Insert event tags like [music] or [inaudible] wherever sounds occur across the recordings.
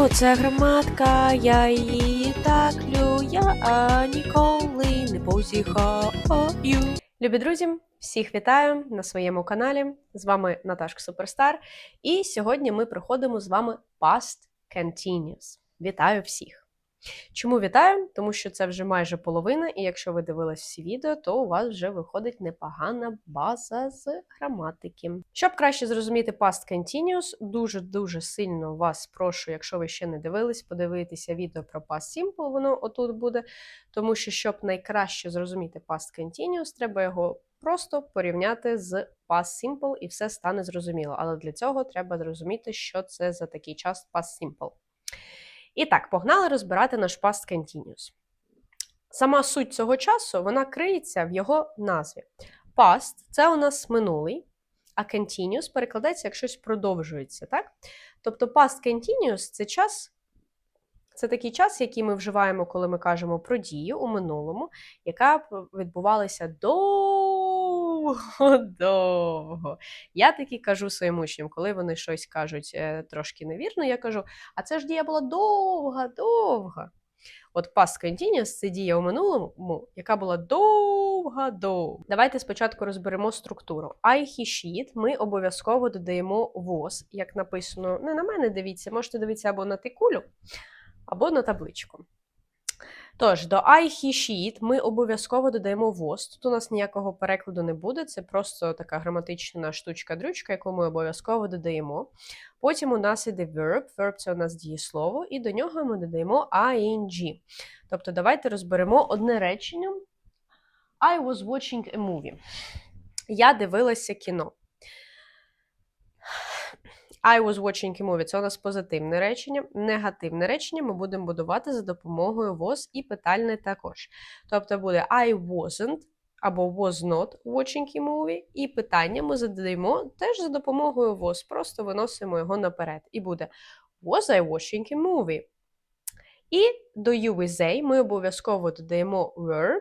Ну, це громадка, я її так лю, я а, ніколи не позіхаю. Любі друзі, всіх вітаю на своєму каналі. З вами Наташка Суперстар. І сьогодні ми проходимо з вами Past Continuous. Вітаю всіх! Чому вітаю? Тому що це вже майже половина, і якщо ви дивились всі відео, то у вас вже виходить непогана база з граматики. Щоб краще зрозуміти Past Continuous, дуже-дуже сильно вас прошу, якщо ви ще не дивились, подивитися відео про Past Simple, воно отут буде. Тому що, щоб найкраще зрозуміти Past Continuous, треба його просто порівняти з Past Simple і все стане зрозуміло. Але для цього треба зрозуміти, що це за такий час Past Simple. І так, погнали розбирати наш past continuous. Сама суть цього часу вона криється в його назві. Past це у нас минулий, а continuous перекладається як щось продовжується. так? Тобто past continuous це час. Це такий час, який ми вживаємо, коли ми кажемо про дію у минулому, яка відбувалася довго-довго. [laughs] Я таки кажу своїм учням, коли вони щось кажуть е, трошки невірно, я кажу: а це ж дія була довга-довга. От past continuous – це дія у минулому, яка була довга довга. Давайте спочатку розберемо структуру. I, he, she, ми обов'язково додаємо was, як написано. Не на мене дивіться, можете дивитися або на тикулю, або на табличку. Тож, до I, he, she, ми обов'язково додаємо was. Тут у нас ніякого перекладу не буде, це просто така граматична штучка-дрючка, яку ми обов'язково додаємо. Потім у нас іде verb, verb це у нас дієслово, і до нього ми додаємо ing. Тобто, давайте розберемо одне речення. I was watching a movie. Я дивилася кіно. I was watching a movie – це у нас позитивне речення. Негативне речення ми будемо будувати за допомогою was і питальне також. Тобто буде I wasn't або was not watching a movie, і питання ми задаємо теж за допомогою was, просто виносимо його наперед. І буде Was I watching a movie? І до you with they ми обов'язково додаємо were.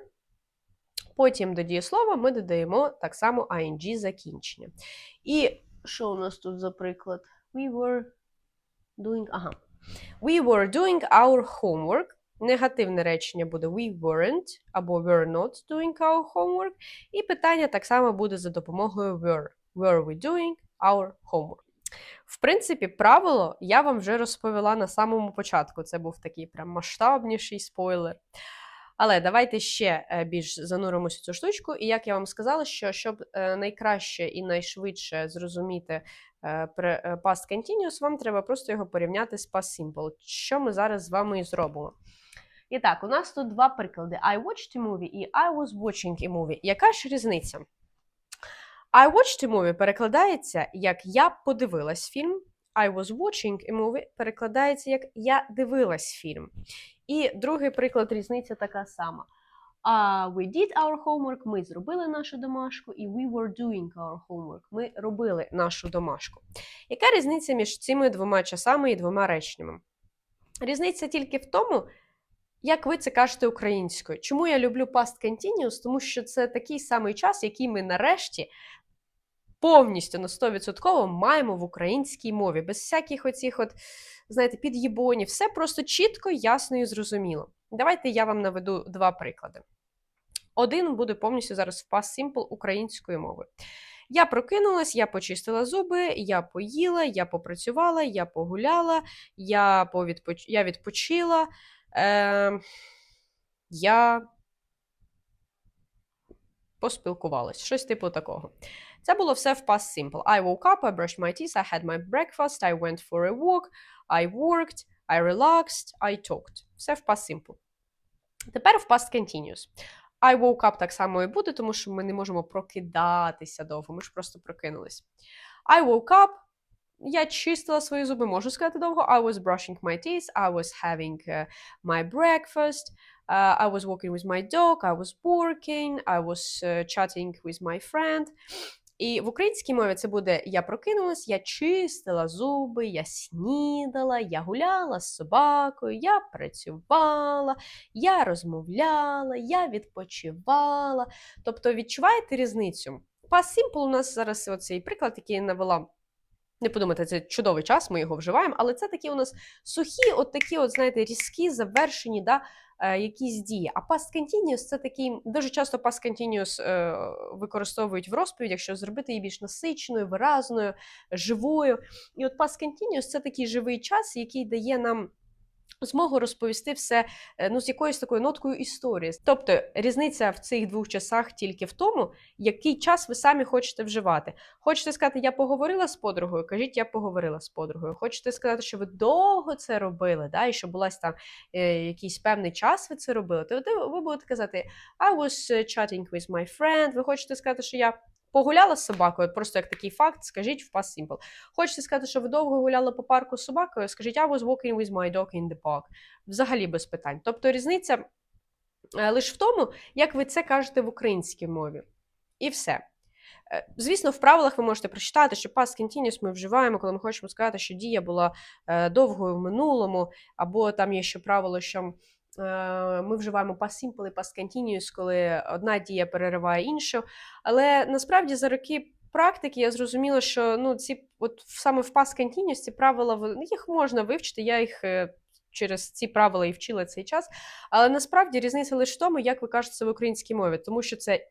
Потім до дієслова ми додаємо так само ing закінчення. І що у нас тут за приклад? We were doing. Ага. We were doing our homework. Негативне речення буде we weren't або were not doing our homework. І питання так само буде за допомогою were. Were we doing our homework? В принципі, правило я вам вже розповіла на самому початку. Це був такий прям масштабніший спойлер. Але давайте ще е, більш зануримося в цю штучку. І як я вам сказала, що щоб е, найкраще і найшвидше зрозуміти е, past continuous, вам треба просто його порівняти з past simple, що ми зараз з вами і зробимо. І так, у нас тут два приклади: I watched a movie і I was watching a movie. Яка ж різниця? I watched a movie перекладається як я подивилась фільм. I was watching a movie перекладається як я дивилась фільм. І другий приклад різниця така сама. Uh, we did our homework, ми зробили нашу домашку, і we were doing our homework. Ми робили нашу домашку. Яка різниця між цими двома часами і двома реченнями? Різниця тільки в тому, як ви це кажете українською. Чому я люблю past continuous? Тому що це такий самий час, який ми нарешті повністю на 100% маємо в українській мові, без всяких оцих, от, знаєте, під'єбонів, все просто чітко, ясно і зрозуміло. Давайте я вам наведу два приклади. Один буде повністю зараз в past simple українською мовою. Я прокинулась, я почистила зуби, я поїла, я попрацювала, я погуляла, я повідпоч... я відпочила, е... я поспілкувалась. Щось типу такого. Це було все в past simple. I woke up, I brushed my teeth, I had my breakfast, I went for a walk, I worked, I relaxed, I talked. Все в past simple. Тепер в past continuous. I woke up так само і буде, тому що ми не можемо прокидатися довго, ми ж просто прокинулись. I woke up. Я чистила свої зуби, можу сказати довго. I was brushing my teeth, I was having uh, my breakfast, uh, I was walking with my dog, I was working, I was uh, chatting with my friend. І в українській мові це буде я прокинулась, я чистила зуби, я снідала, я гуляла з собакою, я працювала, я розмовляла, я відпочивала. Тобто відчуваєте різницю? Past simple у нас зараз оцей приклад, який я навела Не подумайте, це чудовий час, ми його вживаємо, але це такі у нас сухі, от такі, от, знаєте, різкі, завершені, да, е, якісь дії. А past continuous це такий, дуже часто past continuous е, використовують в розповідях, щоб зробити її більш насиченою, виразною, живою. І от past continuous це такий живий час, який дає нам. Змогу розповісти все е, ну, з якоюсь такою ноткою історії. Тобто різниця в цих двох часах тільки в тому, який час ви самі хочете вживати. Хочете сказати, я поговорила з подругою, кажіть, я поговорила з подругою. Хочете сказати, що ви довго це робили, да, і що була там е, якийсь певний час ви це робили, то ви, будете казати I was chatting with my friend. Ви хочете сказати, що я Погуляла з собакою, просто як такий факт, скажіть в past simple. Хочете сказати, що ви довго гуляли по парку з собакою, скажіть I was walking with my dog in the park. Взагалі без питань. Тобто різниця е, лише в тому, як ви це кажете в українській мові. І все. Е, Звісно, в правилах ви можете прочитати, що past continuous ми вживаємо, коли ми хочемо сказати, що дія була е, довгою в минулому, або там є ще правило, що ми вживаємо past simple і past continuous, коли одна дія перериває іншу. Але насправді за роки практики я зрозуміла, що ну, ці, от саме в past continuous ці правила їх можна вивчити. Я їх. е, Через ці правила і вчила цей час. Але насправді різниця лише в тому, як ви кажете це в українській мові, тому що це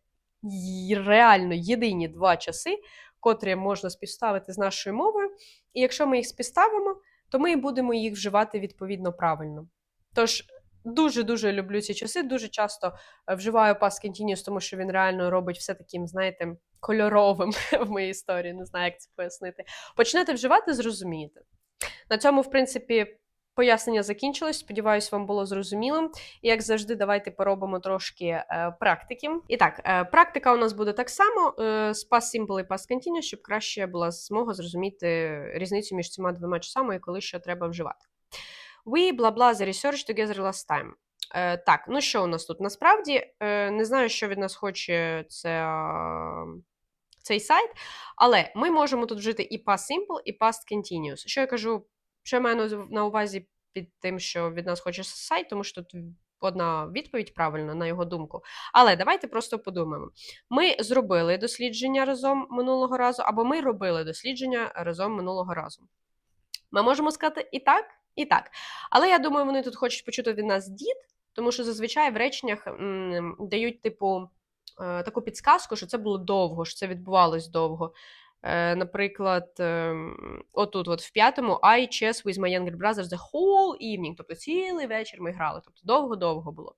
реально єдині два часи, котрі можна співставити з нашою мовою. І якщо ми їх співставимо, то ми будемо їх вживати відповідно правильно. Тож дуже-дуже люблю ці часи. Дуже часто е, вживаю past continuous, тому що він реально робить все таким, знаєте, кольоровим [laughs] в моїй історії. Не знаю, як це пояснити. Почнете вживати, зрозумієте. На цьому, в принципі. Пояснення закінчилось. Сподіваюсь, вам було зрозуміло. І як завжди, давайте поробимо трошки е, практики. І так, е, практика у нас буде так само: е, з past simple і past continuous, щоб краще була змога зрозуміти різницю між цими двома часами і коли що треба вживати. We blah blah the research together last time. Е, так, ну що у нас тут? Насправді е, не знаю, що від нас хоче це, цей сайт, але ми можемо тут вжити і past simple, і past continuous. Що я кажу, що я маю на- увазі під тим, що від нас хоче сайт, тому що тут одна відповідь правильна, на його думку. Але давайте просто подумаємо. Ми зробили дослідження разом минулого разу, або ми робили дослідження разом минулого разу. Ми можемо сказати і так, і так. Але я думаю, вони тут хочуть почути від нас дід, тому що зазвичай в реченнях м, дають, типу, е, таку підсказку, що це було довго, що це відбувалось довго. Е, наприклад, отут, от в п'ятому, I chess with my younger brothers the whole evening, тобто цілий вечір ми грали, тобто довго-довго було.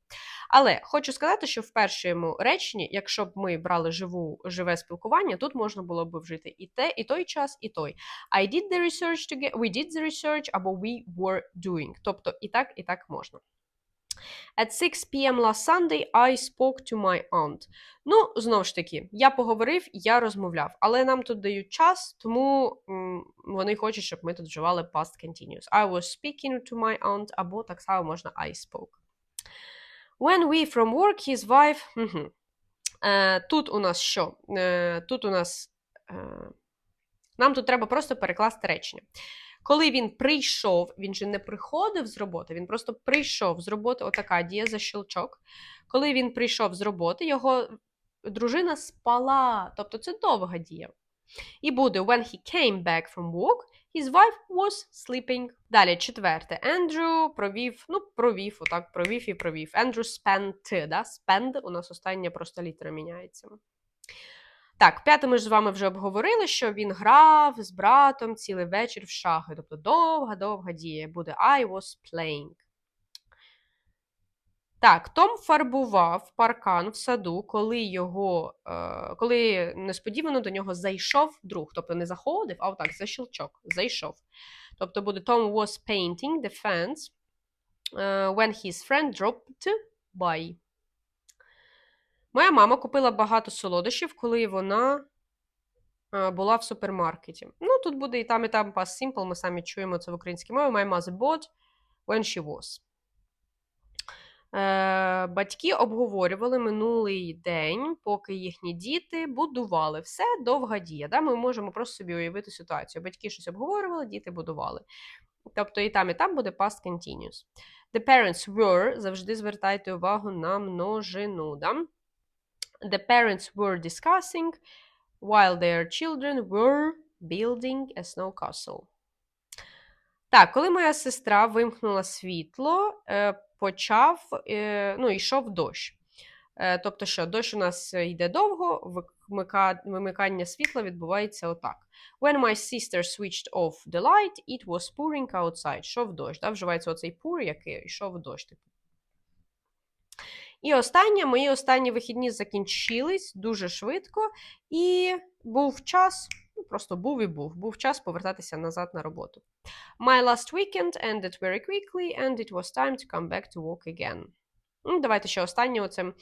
Але хочу сказати, що в першому реченні, якщо б ми брали живу, живе спілкування, тут можна було б вжити і те, і той час, і той. I did the research together, we did the research, або we were doing. Тобто і так, і так можна. At 6 p.m. last Sunday I spoke to my aunt. Ну, знову ж таки, я поговорив, я розмовляв, але нам тут дають час, тому м, вони хочуть, щоб ми тут вживали past continuous. I was speaking to my aunt, або так само можна I spoke. When we from work, his wife. Мгм. Е, тут у нас що? Е, тут у нас. Е, нам тут треба просто перекласти речення. Коли він прийшов, він же не приходив з роботи, він просто прийшов з роботи, отака дія за щелчок. Коли він прийшов з роботи, його дружина спала, тобто це довга дія. І буде when he came back from work, his wife was sleeping. Далі четверте. Ендрю провів, ну, провів, отак, провів і провів. Ендрю spent, да? spend, у нас остання просто літера міняється. Так, п'яте ми ж з вами вже обговорили, що він грав з братом цілий вечір в шахи. Тобто довга-довга дія буде I was playing. Так, Том фарбував паркан в саду, коли його, е, коли несподівано до нього зайшов друг. Тобто не заходив, а отак, за щелчок, зайшов. Тобто буде Tom was painting the fence е, when his friend dropped by. Моя мама купила багато солодощів, коли вона е, була в супермаркеті. Ну, тут буде і там, і там past simple, ми самі чуємо це в українській мові. My mother bought when she was. Е, батьки обговорювали минулий день, поки їхні діти будували. Все довга дія. Да? Ми можемо просто собі уявити ситуацію. Батьки щось обговорювали, діти будували. Тобто і там, і там буде past continuous. The parents were, завжди звертайте увагу на множину. Да? The parents were discussing while their children were building a snow castle. Так, коли моя сестра вимкнула світло, е, почав, е, ну, йшов дощ. Е, Тобто, що дощ у нас йде довго, вимикання світла відбувається отак. When my sister switched off the light, it was pouring outside. Йшов дощ. Да? Вживається оцей pour, який йшов дощ. Типу. І останнє, мої останні вихідні закінчились дуже швидко, і був час, ну просто був і був, був час повертатися назад на роботу. My last weekend ended very quickly, and it was time to come back to work again. Ну, давайте ще останнє. Оце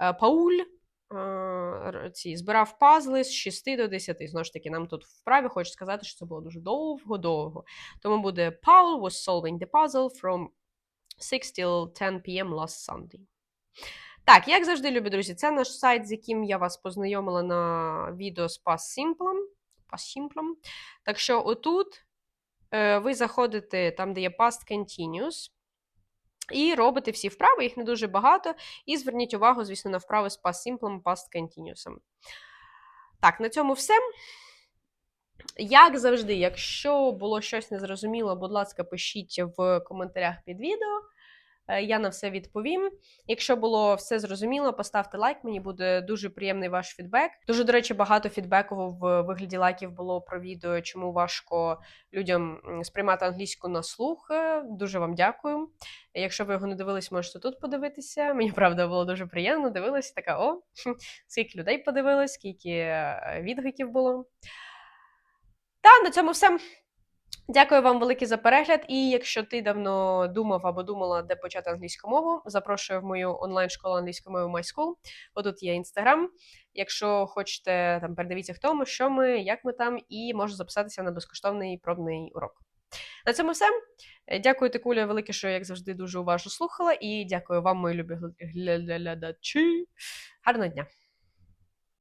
е, Пауль е, ці, збирав пазли з 6 до 10. Знову ж таки, нам тут вправі хочуть сказати, що це було дуже довго-довго. Тому буде Paul was solving the puzzle from 6 till 10 p.m. last Sunday. Так, як завжди, любі друзі, це наш сайт, з яким я вас познайомила на відео з Past Simple. Past Simple. Так що отут е, ви заходите там, де є Past Continuous, і робите всі вправи, їх не дуже багато. І зверніть увагу, звісно, на вправи з Past Simple, Past Continuous. Так, на цьому все. Як завжди, якщо було щось незрозуміло, будь ласка, пишіть в коментарях під відео. Е, Я на все відповім. Якщо було все зрозуміло, поставте лайк. Мені буде дуже приємний ваш фідбек. Дуже, до речі, багато фідбеку в вигляді лайків було про відео, чому важко людям сприймати англійську на слух. Е, Дуже вам дякую. Якщо ви його не дивились, можете тут подивитися. Мені правда було дуже приємно. Дивилася така: о, скільки людей подивилось, скільки е, відгуків було. Та на цьому все. Дякую вам велике за перегляд. І якщо ти давно думав або думала, де почати англійську мову, запрошую в мою онлайн-школу англійської мови MySchool. Отут є інстаграм. Якщо хочете, там передивіться, хто ми, що ми, як ми там, і можу записатися на безкоштовний пробний урок. На цьому все. Дякую, Тикуля, велике, що як завжди дуже уважно слухала. І дякую вам, мої любі глядачі. Гарного дня!